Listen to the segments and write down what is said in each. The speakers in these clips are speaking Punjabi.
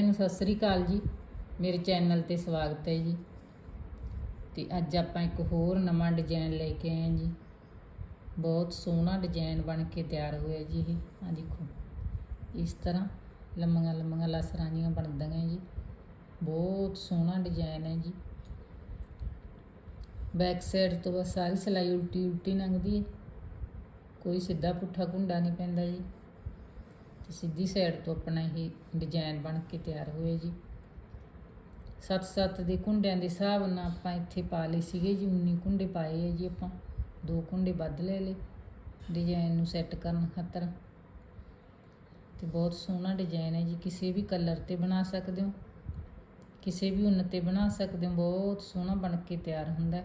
ਸਾਰਿਆਂ ਨੂੰ ਸਤਿ ਸ੍ਰੀ ਅਕਾਲ ਜੀ। ਮੇਰੇ ਚੈਨਲ ਤੇ ਸਵਾਗਤ ਹੈ ਜੀ। ਤੇ ਅੱਜ ਆਪਾਂ ਇੱਕ ਹੋਰ ਨਵਾਂ ਡਿਜ਼ਾਈਨ ਲੈ ਕੇ ਆਏ ਹਾਂ ਜੀ। ਬਹੁਤ ਸੋਹਣਾ ਡਿਜ਼ਾਈਨ ਬਣ ਕੇ ਤਿਆਰ ਹੋਇਆ ਜੀ ਇਹ। ਆ ਦੇਖੋ, ਇਸ ਤਰ੍ਹਾਂ ਲੰਮੀਆਂ ਲੰਮੀਆਂ ਲਸਰਾਂ ਜੀਆਂ ਬਣਦੀਆਂ ਜੀ। ਬਹੁਤ ਸੋਹਣਾ ਡਿਜ਼ਾਈਨ ਹੈ ਜੀ। ਬੈਕ ਸਾਈਡ ਤੋਂ ਬਸ ਸਾਰੀ ਸਿਲਾਈ ਉਲਟੀ ਉਲਟੀ ਲੰਘਦੀ ਹੈ। ਕੋਈ ਸਿੱਧਾ ਪੁੱਠਾ ਕੁੰਡਾ ਨਹੀਂ ਪੈਂਦਾ ਜੀ। ਤੇ ਸਿੱਧੀ ਸਾਈਡ ਤੋਂ ਆਪਣਾ ਇਹ ਡਿਜ਼ਾਈਨ ਬਣ ਕੇ ਤਿਆਰ ਹੋਇਆ ਜੀ। ਸੱਤ ਸੱਤ ਦੇ ਕੁੰਡਿਆਂ ਦੇ ਹਿਸਾਬ ਨਾਲ ਆਪਾਂ ਇੱਥੇ ਪਾ ਲਏ ਸੀਗੇ ਜੀ 19 ਕੁੰਡੇ ਪਾਏ ਹੈ ਜੀ ਆਪਾਂ। ਦੋ ਕੁੰਡੇ ਵੱਧ ਲੈ ਲਏ ਡਿਜ਼ਾਈਨ ਨੂੰ ਸੈੱਟ ਕਰਨ ਖਾਤਰ। ਤੇ ਬਹੁਤ ਸੋਹਣਾ ਡਿਜ਼ਾਈਨ ਹੈ ਜੀ, ਕਿਸੇ ਵੀ ਕਲਰ ਤੇ ਬਣਾ ਸਕਦੇ ਹੋ। ਕਿਸੇ ਵੀ ਉੱਨ ਤੇ ਬਣਾ ਸਕਦੇ ਹੋ, ਬਹੁਤ ਸੋਹਣਾ ਬਣ ਕੇ ਤਿਆਰ ਹੁੰਦਾ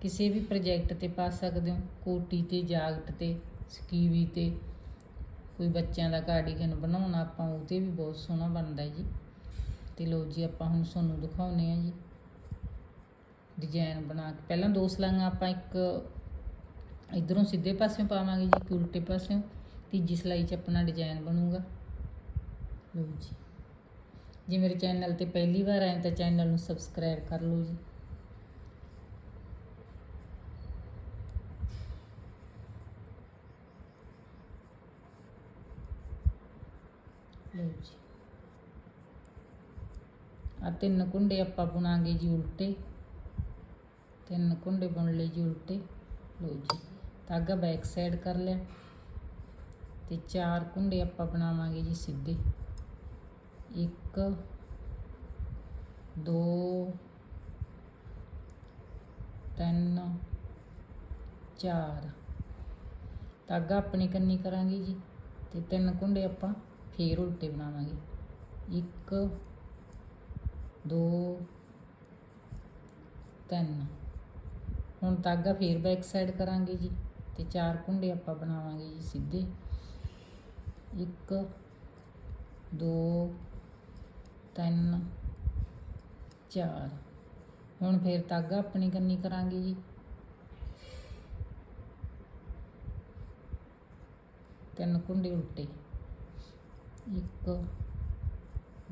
ਕਿਸੇ ਵੀ ਪ੍ਰੋਜੈਕਟ ਤੇ ਪਾ ਸਕਦੇ ਹੋ, ਕੋਟੀ ਤੇ ਜਾਗਟ ਤੇ, ਸਕੀਵੀ ਤੇ ਕੋਈ ਬੱਚਿਆਂ ਦਾ ਕਾਰਡੀਗਨ ਬਣਾਉਣਾ ਆਪਾਂ ਉਹ ਤੇ ਵੀ ਬਹੁਤ ਸੋਹਣਾ ਬਣਦਾ ਜੀ। ਤੇ ਲੋ ਜੀ ਆਪਾਂ ਹੁਣ ਤੁਹਾਨੂੰ ਦਿਖਾਉਨੇ ਆ ਜੀ। ਡਿਜ਼ਾਈਨ ਬਣਾ ਕੇ ਪਹਿਲਾਂ ਦੋ ਸਲਾਈਆਂ ਆਪਾਂ ਇੱਕ ਇਧਰੋਂ ਸਿੱਧੇ ਪਾਸਿਓਂ ਪਾਵਾਂਗੇ ਜੀ, ਇੱਕ ਉਲਟੇ ਪਾਸਿਓਂ। ਤੀਜੀ ਸਲਾਈ 'ਚ ਆਪਣਾ ਡਿਜ਼ਾਈਨ ਬਣੂਗਾ। ਲੋ ਜੀ। ਜੇ ਮੇਰੇ ਚੈਨਲ ਤੇ ਪਹਿਲੀ ਵਾਰ ਆਏ ਤਾਂ ਚੈਨਲ ਨੂੰ ਸਬਸਕ੍ਰਾਈਬ ਕਰ ਲਓ ਜੀ। ਲਓ ਜੀ। ਆ ਤਿੰਨ ਕੁੰਡੇ ਆਪਾਂ ਬੁਣਾਂਗੇ ਜੀ ਉਲਟੇ। ਤਿੰਨ ਕੁੰਡੇ ਬੁਣ ਲਏ ਜੀ ਉਲਟੇ। ਲਓ ਜੀ, ਧਾਗਾ ਬੈਕ ਸਾਈਡ ਕਰ ਲਿਆ। ਤੇ ਚਾਰ ਕੁੰਡੇ ਆਪਾਂ ਬਣਾਵਾਂਗੇ ਜੀ ਸਿੱਧੇ। ਇੱਕ, ਦੋ, ਤਿੰਨ, ਚਾਰ। ਧਾਗਾ ਆਪਣੀ ਕੰਨੀ ਕਰਾਂਗੇ ਜੀ। ਤੇ ਤਿੰਨ ਕੁੰਡੇ ਆਪਾਂ ਫੇਰ ਉਲਟੇ ਬਣਾਵਾਂਗੇ। ਇੱਕ, ਦੋ, ਤਿੰਨ। ਹੁਣ ਧਾਗਾ ਫੇਰ ਬੈਕ ਸਾਈਡ ਕਰਾਂਗੇ ਜੀ ਤੇ ਚਾਰ ਕੁੰਡੇ ਆਪਾਂ ਬਣਾਵਾਂਗੇ ਜੀ ਸਿੱਧੇ। ਇੱਕ, ਦੋ, ਤਿੰਨ, ਚਾਰ। ਹੁਣ ਫੇਰ ਤਾਗਾ ਆਪਣੀ ਕੰਨੀ ਕਰਾਂਗੇ ਜੀ। ਤਿੰਨ ਕੁੰਡੇ ਉਲਟੇ ਇੱਕ,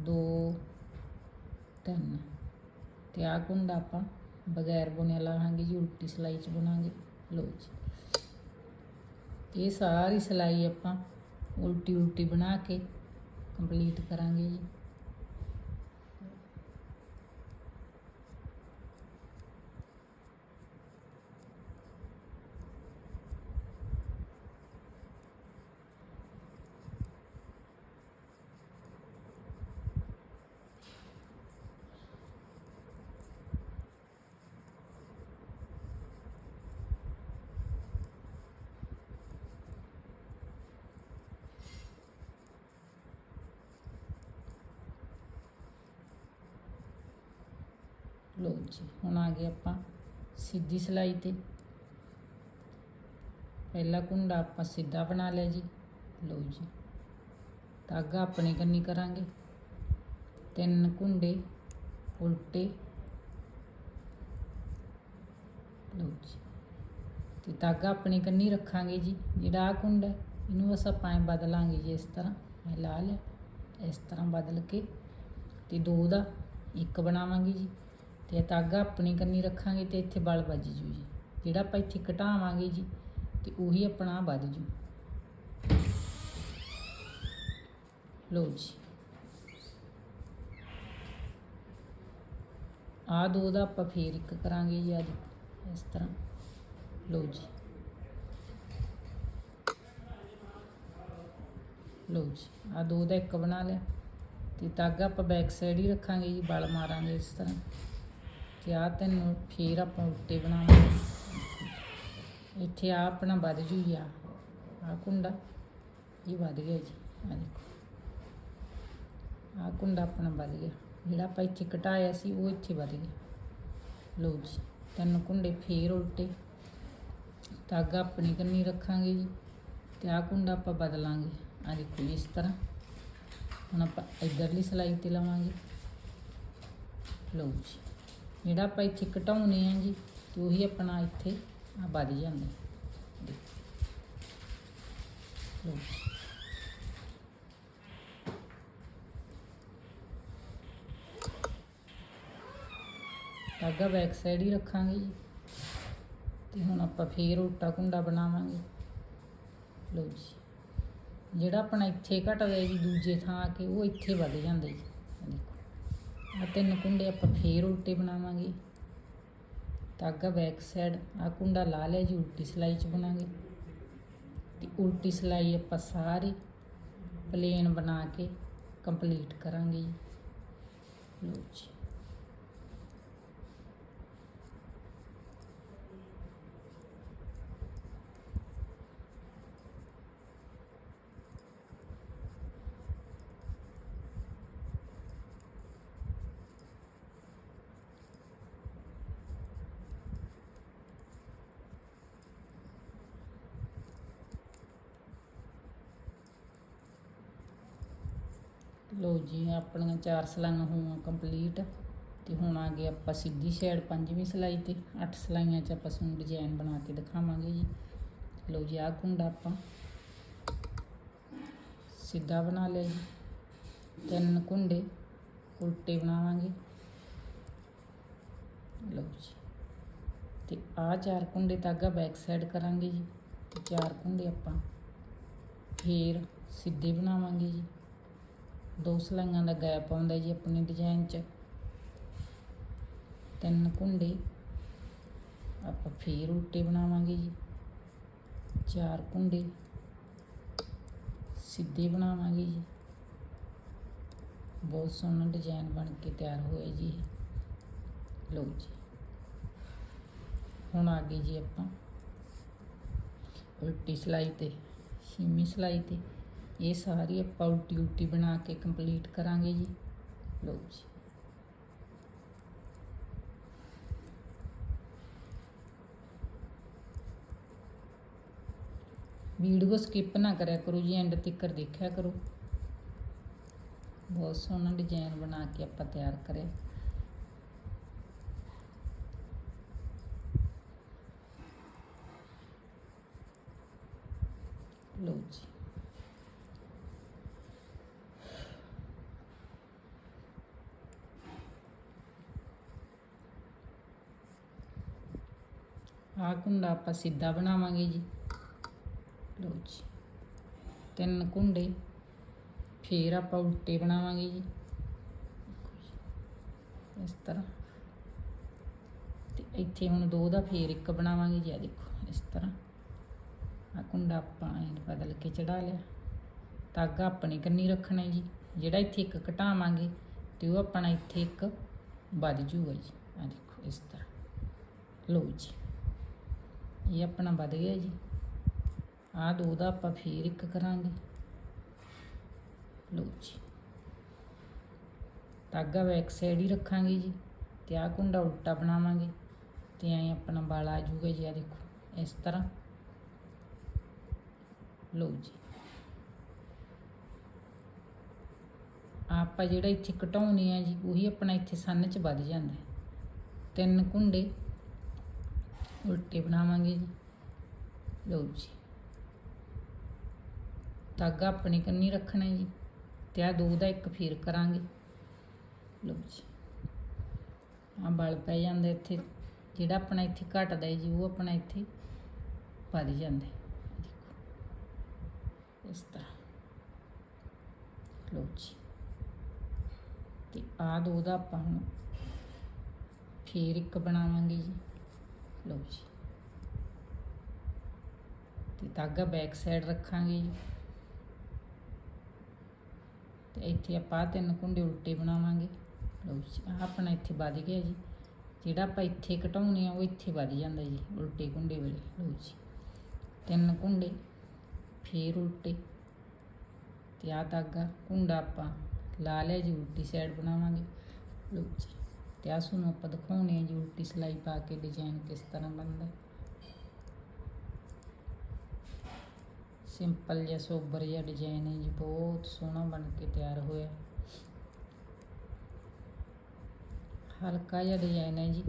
ਦੋ, ਤਿੰਨ। ਤੇ ਆਹ ਕੁੰਡਾ ਆਪਾਂ ਬਗੈਰ ਬੁਣਿਆ ਲਾਹਾਂਗੇ ਜੀ, ਉਲਟੀ ਸਿਲਾਈ ਚ ਬੁਣਾਂਗੇ। ਲੋ ਜੀ। ਇਹ ਸਾਰੀ ਸਿਲਾਈ ਆਪਾਂ ਉਲਟੀ ਉਲਟੀ ਬਣਾ ਕੇ ਕੰਪਲੀਟ ਕਰਾਂਗੇ ਜੀ। ਲਓ ਜੀ ਹੁਣ ਆ ਗਏ ਆਪਾਂ ਸਿੱਧੀ ਸਲਾਈ ਤੇ। ਪਹਿਲਾ ਕੁੰਡਾ ਆਪਾਂ ਸਿੱਧਾ ਬਣਾ ਲਿਆ ਜੀ। ਲਓ ਜੀ ਧਾਗਾ ਆਪਣੇ ਕੰਨੀ ਕਰਾਂਗੇ। ਤਿੰਨ ਕੁੰਡੇ ਉਲਟੇ। ਲਓ ਜੀ ਤੇ ਧਾਗਾ ਆਪਣੇ ਕੰਨੀ ਰੱਖਾਂਗੇ ਜੀ। ਜਿਹੜਾ ਆ ਕੁੰਡਾ ਹੈ, ਇਹਨੂੰ ਬਸ ਆਪਾਂ ਐਂ ਬਦਲਾਂਗੇ ਜੀ ਇਸ ਤਰ੍ਹਾਂ। ਮੈਂ ਲਾ ਲਿਆ ਇਸ ਤਰ੍ਹਾਂ ਬਦਲ ਕੇ। ਤੇ ਦੋ ਦਾ ਇੱਕ ਬਣਾਵਾਂਗੇ ਜੀ। ਤੇ ਇਹ ਧਾਗਾ ਆਪਣੀ ਕੰਨੀ ਰੱਖਾਂਗੇ ਤੇ ਇੱਥੇ ਬਲ ਵੱਜ ਜੂ ਜੀ। ਜਿਹੜਾ ਆਪਾਂ ਇੱਥੇ ਘਟਾਵਾਂਗੇ ਜੀ, ਤੇ ਉਹੀ ਆਪਣਾ ਵੱਧ ਜੂ। ਲਓ ਜੀ। ਆ ਦੋ ਦਾ ਆਪਾਂ ਫੇਰ ਇੱਕ ਕਰਾਂਗੇ ਜੀ ਅੱਜ, ਇਸ ਤਰ੍ਹਾਂ। ਲਓ ਜੀ। ਲਓ ਜੀ। ਆ ਦੋ ਦਾ ਇੱਕ ਬਣਾ ਲਿਆ। ਤੇ ਤਾਗਾ ਆਪਾਂ ਬੈਕ ਸਾਈਡ ਹੀ ਰੱਖਾਂਗੇ ਜੀ, ਬਲ ਮਾਰਾਂਗੇ ਇਸ ਤਰ੍ਹਾਂ। ਆ ਤੈਨੂੰ ਫੇਰ ਆਪਾਂ ਉਲਟੇ ਬਣਾਵਾਂਗੇ। ਇੱਥੇ ਆ ਆਪਣਾ ਵੱਧ ਜੂ ਜੀ ਆ। ਆ ਕੁੰਡਾ ਇਹ ਵੱਧ ਗਿਆ ਜੀ ਆ ਦੇਖੋ। ਆ ਕੁੰਡਾ ਆਪਣਾ ਵੱਧ ਗਿਆ। ਜਿਹੜਾ ਆਪਾਂ ਇੱਥੇ ਘਟਾਇਆ ਸੀ, ਉਹ ਇੱਥੇ ਵੱਧ ਗਿਆ। ਲਓ ਜੀ, ਤਿੰਨ ਕੁੰਡੇ ਫੇਰ ਉਲਟੇ। ਧਾਗਾ ਆਪਣੀ ਕੰਨੀ ਰੱਖਾਂਗੇ ਜੀ ਤੇ ਆ ਕੁੰਡਾ ਆਪਾਂ ਬਦਲਾਂਗੇ। ਆ ਦੇਖੋ ਇਸ ਤਰ੍ਹਾਂ। ਹੁਣ ਆਪਾਂ ਇਧਰਲੀ ਸਲਾਈ ਤੇ ਲਾਵਾਂਗੇ। ਲਓ ਜੀ। ਜਿਹੜਾ ਆਪਾਂ ਇੱਥੇ ਘਟਾਉਨੇ ਆ ਜੀ, ਤੇ ਉਹੀ ਆਪਣਾ ਇੱਥੇ ਆ ਵੱਧ ਜਾਂਦਾ। ਅੱਗਾ ਧਾਗਾ ਬੈਕ ਸਾਈਡ ਹੀ ਰੱਖਾਂਗੇ ਜੀ। ਤੇ ਹੁਣ ਆਪਾਂ ਫੇਰ ਉਲਟਾ ਕੁੰਡਾ ਬਣਾਵਾਂਗੇ। ਲਓ ਜੀ। ਜਿਹੜਾ ਆਪਣਾ ਇੱਥੇ ਘਟਦਾ ਜੀ, ਦੂਜੇ ਥਾਂ ਆ ਕੇ ਉਹ ਇੱਥੇ ਵੱਧ ਜਾਂਦਾ ਜੀ। ਦੇਖੋ। ਆ ਤਿੰਨ ਕੁੰਡੇ ਆਪਾਂ ਫੇਰ ਉਲਟੇ ਬਣਾਵਾਂਗੇ। ਧਾਗਾ ਬੈਕ ਸਾਈਡ ਆ ਕੁੰਡਾ ਲਾ ਲਿਆ ਜੀ, ਉਲਟੀ ਸਲਾਈ ਚ ਬਣਾਂਗੇ। ਤੇ ਉਲਟੀ ਸਲਾਈ ਆਪਾਂ ਸਾਰੀ ਪਲੇਨ ਬਣਾ ਕੇ ਕੰਪਲੀਟ ਕਰਾਂਗੇ ਜੀ। ਲਓ ਜੀ। ਲਓ ਜੀ, ਆਪਣੀਆਂ ਚਾਰ ਸਲਾਈਆਂ ਹੋਈਆਂ ਕੰਪਲੀਟ ਤੇ ਹੁਣ ਆ ਗਏ ਆਪਾਂ ਸਿੱਧੀ ਸਾਈਡ ਪੰਜਵੀਂ ਸਲਾਈ ਤੇ ਅੱਠ ਸਲਾਈਆਂ 'ਚ ਆਪਾਂ ਤੁਹਾਨੂੰ ਡਿਜ਼ਾਈਨ ਬਣਾ ਕੇ ਦਿਖਾਵਾਂਗੇ ਜੀ। ਲਓ ਜੀ, ਆਹ ਕੁੰਡਾ ਆਪਾਂ ਸਿੱਧਾ ਬਣਾ ਲਿਆ ਜੀ। ਤਿੰਨ ਕੁੰਡੇ ਉਲਟੇ ਬਣਾਵਾਂਗੇ। ਲਓ ਜੀ, ਤੇ ਆਹ ਚਾਰ ਕੁੰਡੇ ਤਾਗਾ ਬੈਕ ਸਾਈਡ ਕਰਾਂਗੇ ਜੀ। ਤੇ ਚਾਰ ਕੁੰਡੇ ਆਪਾਂ ਫੇਰ ਸਿੱਧੇ ਬਣਾਵਾਂਗੇ ਜੀ। ਦੋ ਸਲਾਈਆਂ ਦਾ ਗੈਪ ਆਉਂਦਾ ਜੀ ਆਪਣੇ ਡਿਜ਼ਾਈਨ 'ਚ। ਤਿੰਨ ਕੁੰਡੇ। ਆਪਾਂ ਫੇਰ ਉਲਟੇ ਬਣਾਵਾਂਗੇ ਜੀ। ਚਾਰ ਕੁੰਡੇ। ਸਿੱਧੇ ਬਣਾਵਾਂਗੇ ਜੀ। ਬਹੁਤ ਸੋਹਣਾ ਡਿਜ਼ਾਈਨ ਬਣ ਕੇ ਤਿਆਰ ਹੋਇਆ ਜੀ ਲਓ ਜੀ। ਹੁਣ ਆ ਗਏ ਜੀ ਆਪਾਂ। ਉਲਟੀ ਸਲਾਈ ਤੇ, ਛੇਵੀਂ ਸਲਾਈ ਤੇ। ਇਹ ਸਾਰੀ ਆਪਾਂ ਉਲਟੀ ਉਲਟੀ ਬਣਾ ਕੇ ਕੰਪਲੀਟ ਕਰਾਂਗੇ ਜੀ। ਲਓ ਜੀ। ਵੀਡੀਓ ਸਕਿਪ ਨਾ ਕਰਿਆ ਕਰੋ ਜੀ ਐਂਡ ਤੱਕ ਦੇਖਿਆ ਕਰੋ। ਬਹੁਤ ਸੋਹਣਾ ਡਿਜ਼ਾਈਨ ਬਣਾ ਕੇ ਆਪਾਂ ਤਿਆਰ ਕਰਿਆ ਲਓ ਜੀ ਆਹ ਕੁੰਡਾ ਆਪਾਂ ਸਿੱਧਾ ਬਣਾਵਾਂਗੇ ਜੀ। ਲਓ ਜੀ। ਤਿੰਨ ਕੁੰਡੇ। ਫੇਰ ਆਪਾਂ ਉਲਟੇ ਬਣਾਵਾਂਗੇ ਜੀ। ਇਸ ਤਰ੍ਹਾਂ। ਤੇ ਇੱਥੇ ਹੁਣ ਦੋ ਦਾ ਫੇਰ ਇੱਕ ਬਣਾਵਾਂਗੇ ਜੀ ਆ ਦੇਖੋ, ਇਸ ਤਰ੍ਹਾਂ। ਆ ਕੁੰਡਾ ਆਪਾਂ ਐਂ ਬਦਲ ਕੇ ਚੜਾ ਲਿਆ। ਧਾਗਾ ਆਪਣੇ ਕੰਨੀ ਰੱਖਣਾ ਜੀ। ਜਿਹੜਾ ਇੱਥੇ ਇੱਕ ਘਟਾਵਾਂਗੇ, ਤੇ ਉਹ ਆਪਣਾ ਇੱਥੇ ਇੱਕ ਵੱਧ ਜੂਗਾ ਜੀ। ਆ ਦੇਖੋ, ਇਸ ਤਰ੍ਹਾਂ। ਲਓ ਜੀ। ਇਹ ਆਪਣਾ ਵੱਧ ਗਿਆ ਜੀ। ਆਹ ਦੋ ਦਾ ਆਪਾਂ ਫੇਰ ਇੱਕ ਕਰਾਂਗੇ। ਲਓ ਜੀ। ਧਾਗਾ ਬੈਕ ਸਾਈਡ ਹੀ ਰੱਖਾਂਗੇ ਜੀ ਤੇ ਆਹ ਕੁੰਡਾ ਉਲਟਾ ਬਣਾਵਾਂਗੇ ਤੇ ਐਂ ਆਪਣਾ ਵਾਲ ਆ ਜੂਗਾ ਜੀ ਆ ਦੇਖੋ, ਇਸ ਤਰ੍ਹਾਂ। ਲਓ ਜੀ। ਆਪਾਂ ਜਿਹੜਾ ਇੱਥੇ ਘਟਾਉਣੇ ਆ ਜੀ, ਉਹੀ ਆਪਣਾ ਇੱਥੇ ਸੰਨ ਚ ਵੱਧ ਜਾਂਦਾ। ਤਿੰਨ ਕੁੰਡੇ। ਉਲਟੇ ਬਣਾਵਾਂਗੇ ਜੀ। ਲਓ ਜੀ। ਧਾਗਾ ਆਪਣੇ ਕੰਨੀ ਰੱਖਣਾ ਜੀ। ਤੇ ਆ ਦੋ ਦਾ ਇੱਕ ਫੇਰ ਕਰਾਂਗੇ। ਲਓ ਜੀ। ਆ ਬਲ ਪੈ ਜਾਂਦਾ ਇੱਥੇ। ਜਿਹੜਾ ਆਪਣਾ ਇੱਥੇ ਘਟਦਾ ਹੈ ਜੀ, ਉਹ ਆਪਣਾ ਇੱਥੇ ਵੱਧ ਜਾਂਦਾ ਦੇਖੋ। ਇਸ ਤਰ੍ਹਾਂ। ਲਓ ਜੀ। ਤੇ ਆ ਦੋ ਦਾ ਆਪਾਂ ਹੁਣ ਫੇਰ ਇੱਕ ਬਣਾਵਾਂਗੇ ਜੀ। ਲਓ ਜੀ। ਤੇ ਧਾਗਾ ਬੈਕ ਸਾਈਡ ਰੱਖਾਂਗੇ ਜੀ। ਤੇ ਇੱਥੇ ਆਪਾਂ ਆਹ ਤਿੰਨ ਕੁੰਡੇ ਉਲਟੇ ਬਣਾਵਾਂਗੇ। ਲਓ ਜੀ, ਆਹ ਆਪਣਾ ਇੱਥੇ ਵੱਧ ਗਿਆ ਜੀ। ਜਿਹੜਾ ਆਪਾਂ ਇੱਥੇ ਘਟਾਉਣੇ ਆ, ਉਹ ਇੱਥੇ ਵੱਧ ਜਾਂਦਾ ਜੀ, ਉਲਟੇ ਕੁੰਡੇ ਵੇਲੇ। ਲਓ ਜੀ, ਤਿੰਨ ਕੁੰਡੇ, ਫੇਰ ਉਲਟੇ। ਤੇ ਆਹ ਧਾਗਾ, ਕੁੰਡਾ ਆਪਾਂ ਲਾ ਲਿਆ ਜੀ, ਉਲਟੀ ਸਾਈਡ ਬਣਾਵਾਂਗੇ। ਲਓ ਜੀ। ਤੇ ਆਹ ਨੂੰ ਆਪਾਂ ਦਿਖਾਉਣੇ ਆ ਜੀ, ਉਲਟੀ ਸਲਾਈ ਪਾ ਕੇ ਡਿਜ਼ਾਈਨ ਕਿਸ ਤਰ੍ਹਾਂ ਬਣਦਾ। ਸਿੰਪਲ ਜਿਹਾ ਸੋਬਰ ਜਿਹਾ ਡਿਜ਼ਾਈਨ ਹੈ ਜੀ, ਬਹੁਤ ਸੋਹਣਾ ਬਣ ਕੇ ਤਿਆਰ ਹੋਇਆ। ਹਲਕਾ ਜਿਹਾ ਡਿਜ਼ਾਈਨ ਹੈ ਜੀ।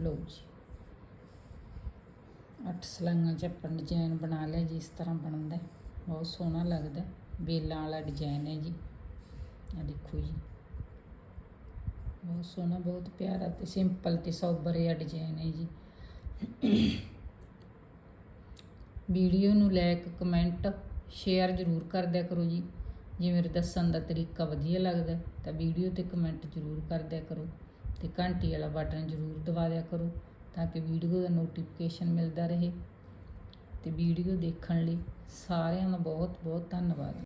ਲਓ ਜੀ। ਅੱਠ ਸਲਾਈਆਂ ਚ ਆਪਾਂ ਡਿਜ਼ਾਈਨ ਬਣਾ ਲਿਆ ਜੀ, ਇਸ ਤਰ੍ਹਾਂ ਬਣਦਾ ਬਹੁਤ ਸੋਹਣਾ ਲੱਗਦਾ ਹੈ। ਬੇਲਾਂ ਵਾਲਾ ਡਿਜ਼ਾਈਨ ਹੈ ਜੀ। ਆ ਦੇਖੋ ਜੀ। ਬਹੁਤ ਸੋਹਣਾ, ਬਹੁਤ ਪਿਆਰਾ ਤੇ ਸਿੰਪਲ ਤੇ ਸੋਬਰ ਜਿਹਾ ਡਿਜ਼ਾਈਨ ਹੈ ਜੀ। ਵੀਡੀਓ ਨੂੰ ਲਾਈਕ ਕਮੈਂਟ ਸ਼ੇਅਰ ਜ਼ਰੂਰ ਕਰ ਦਿਆ ਕਰੋ ਜੀ। ਜੇ ਮੇਰੇ ਦੱਸਣ ਦਾ ਤਰੀਕਾ ਵਧੀਆ ਲੱਗਦਾ ਤਾਂ ਵੀਡੀਓ ਤੇ ਕਮੈਂਟ ਜ਼ਰੂਰ ਕਰ ਦਿਆ ਕਰੋ। ਤੇ ਘੰਟੀ ਵਾਲਾ ਬਟਨ ਜ਼ਰੂਰ ਦਬਾ ਦਿਆ ਕਰੋ ਤਾਂ ਕਿ ਵੀਡੀਓ ਦਾ ਨੋਟੀਫਿਕੇਸ਼ਨ ਮਿਲਦਾ ਰਹੇ ਤੇ ਵੀਡੀਓ ਦੇਖਣ ਲਈ ਸਾਰਿਆਂ ਦਾ ਬਹੁਤ ਬਹੁਤ ਧੰਨਵਾਦ।